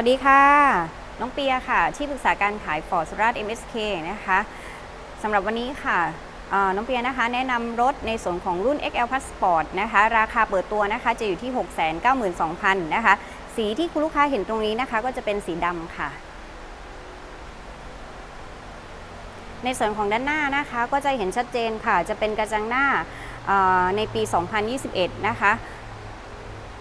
วัสดีค่ะ น้องเปียค่ะ ที่ปรึกษาการขายฟอร์สุราษฎร์ MSK นะคะสำหรับวันนี้ค่ะน้องเปียนะคะ แนะนำรถในส่วนของรุ่น XL Passport นะคะ ราคาเปิดตัวนะคะ จะอยู่ที่ 692,000นะคะ สีที่คุณลูกค้าเห็นตรงนี้นะคะ ก็จะเป็นสีดำค่ะ ในส่วนของด้านหน้านะคะ ก็จะเห็นชัดเจนค่ะ จะเป็นกระจังหน้าเอ่อในปี 2021 นะคะ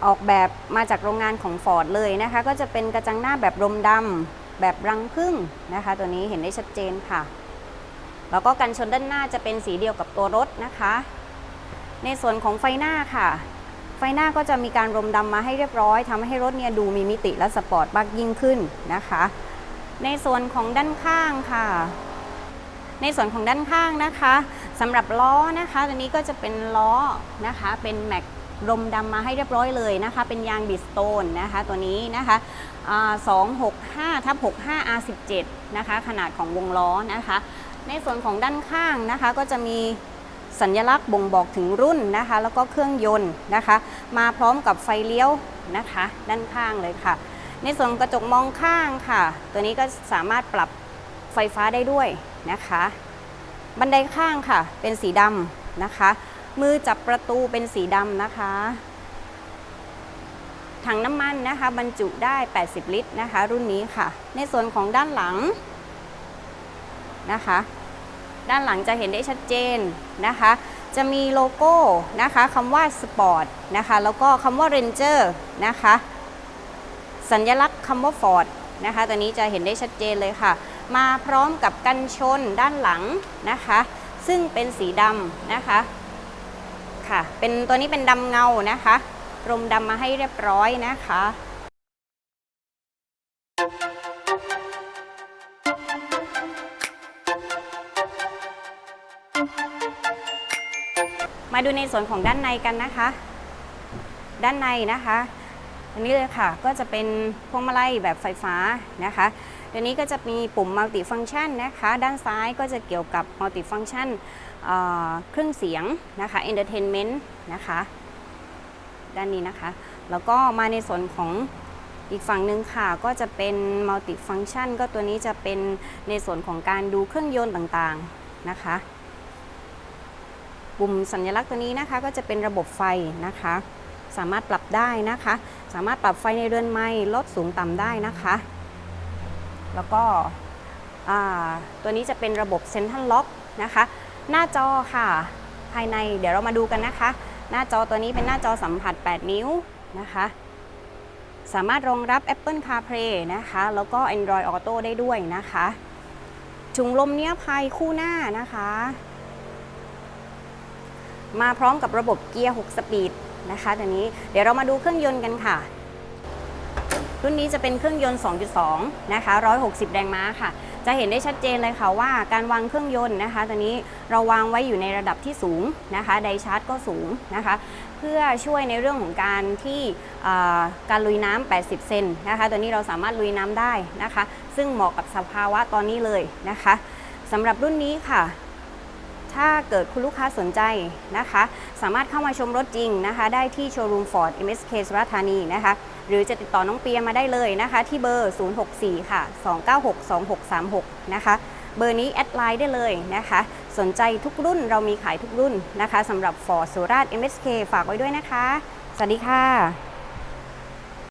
ออกแบบมาจากโรงงานของ Ford เลยนะคะ ก็จะเป็นกระจังหน้าแบบรมดำแบบรังผึ้งนะคะ ตัวนี้เห็นได้ชัดเจนค่ะ แล้วก็กันชนด้านหน้าจะเป็นสีเดียวกับตัวรถนะคะ ในส่วนของไฟหน้าค่ะ ไฟหน้าก็จะมีการรมดำมาให้เรียบร้อยทำให้รถเนี่ยดูมีมิติและสปอร์ตมากยิ่งขึ้นนะคะ ในส่วนของด้านข้างค่ะ ในส่วนของด้านข้างนะคะสำหรับล้อนะคะ ตัวนี้ก็จะเป็นล้อนะคะเป็นแม็ก รมดำมาให้เรียบร้อยเลยนะคะ เป็นยางบิสโตนนะคะตัวนี้นะคะอ่า265ทับ65 R17 นะคะ ขนาดของวงล้อนะคะ ในส่วนของด้านข้างนะคะก็จะมีสัญลักษณ์บ่งบอกถึงรุ่นนะคะ แล้วก็เครื่องยนต์นะคะ มาพร้อมกับไฟเลี้ยวนะคะ ด้านข้างเลยค่ะ ในส่วนกระจกมองข้างค่ะ ตัวนี้ก็สามารถปรับไฟฟ้าได้ด้วยนะคะ บันไดข้างค่ะ เป็นสีดำนะคะ มือจับประตูเป็นสีดำนะคะ ถังน้ำมันนะคะ บรรจุได้ 80 ลิตรนะคะ รุ่นนี้ค่ะ ในส่วนของด้านหลังนะคะ ด้านหลังจะเห็นได้ชัดเจนนะคะ จะมีโลโก้นะคะคำว่าสปอร์ตนะคะ แล้วก็คำว่า Ranger นะคะ สัญลักษณ์คำว่า Ford นะคะ ตัวนี้จะเห็นได้ชัดเจนเลยค่ะ มาพร้อมกับกันชนด้านหลังนะคะ ซึ่งเป็นสีดำนะคะ ค่ะ เป็นตัวนี้เป็นดำเงานะคะรมดำมาให้เรียบร้อยนะคะมาดูในส่วนของด้านในกันนะคะ ด้านในนะคะ อันนี้เลยค่ะก็จะเป็นพวงมาลัยแบบไฟฟ้านะคะ เดี๋ยวนี้ก็จะมีปุ่มมัลติฟัง c t ชันนะคะ ด้านซ้ายก็จะเกี่ยวกับมัลติฟัง c t ชันเครื่องเสียงนะคะ Entertainment นต์นะคะ ด้านนี้นะคะ แล้วก็มาในส่วนของอีกฝั่งหนึ่งค่ะก็จะเป็นมัลติฟัง c t ชันก็ตัวนี้จะเป็นในส่วนของการดูเครื่องยนต์ต่างๆนะคะ ปุ่มสัญลักษณ์ตัวนี้นะคะก็จะเป็นระบบไฟนะคะ สามารถปรับได้นะคะ สามารถปรับไฟในเรือนไม้ลดสูงต่ำได้นะคะ แล้วก็ตัวนี้จะเป็นระบบเซ็นทรัลล็อกนะคะ หน้าจอค่ะ ภายในเดี๋ยวเรามาดูกันนะคะ หน้าจอตัวนี้เป็นหน้าจอสัมผัส 8 นิ้วนะคะ สามารถรองรับ Apple CarPlay นะคะ แล้วก็ Android Auto ได้ด้วยนะคะถุงลมเนี้ยภายคู่หน้านะคะ มาพร้อมกับระบบเกียร์ 6 สปีดนะคะตัวนี้เดี๋ยวเรามาดูเครื่องยนต์กันค่ะ รุ่นนี้จะเป็นเครื่องยนต์ 2.2 นะคะ 160 แรงม้าค่ะ จะเห็นได้ชัดเจนเลยค่ะว่าการวางเครื่องยนต์นะคะตัวนี้เราวางไว้อยู่ในระดับที่สูงนะคะ ไดชาร์จก็สูงนะคะ เพื่อช่วยในเรื่องของการที่การลุยน้ำ80 เซนนะคะ ตัวนี้เราสามารถลุยน้ำได้นะคะ ซึ่งเหมาะกับสภาวะตอนนี้เลยนะคะสำหรับรุ่นนี้ค่ะ ถ้าเกิดคุณลูกค้าสนใจนะคะ สามารถเข้ามาชมรถจริงนะคะ ได้ที่โชว์รูม Ford MSK สุราษฎร์ธานีนะคะ หรือจะติดต่อน้องเปียมาได้เลยนะคะ ที่เบอร์ 064 ค่ะ 296 2636 นะคะ เบอร์นี้แอดไลน์ได้เลยนะคะ สนใจทุกรุ่นเรามีขายทุกรุ่นนะคะสำหรับ Ford สุราษฎร์ MSK ฝากไว้ด้วยนะคะ สวัสดีค่ะ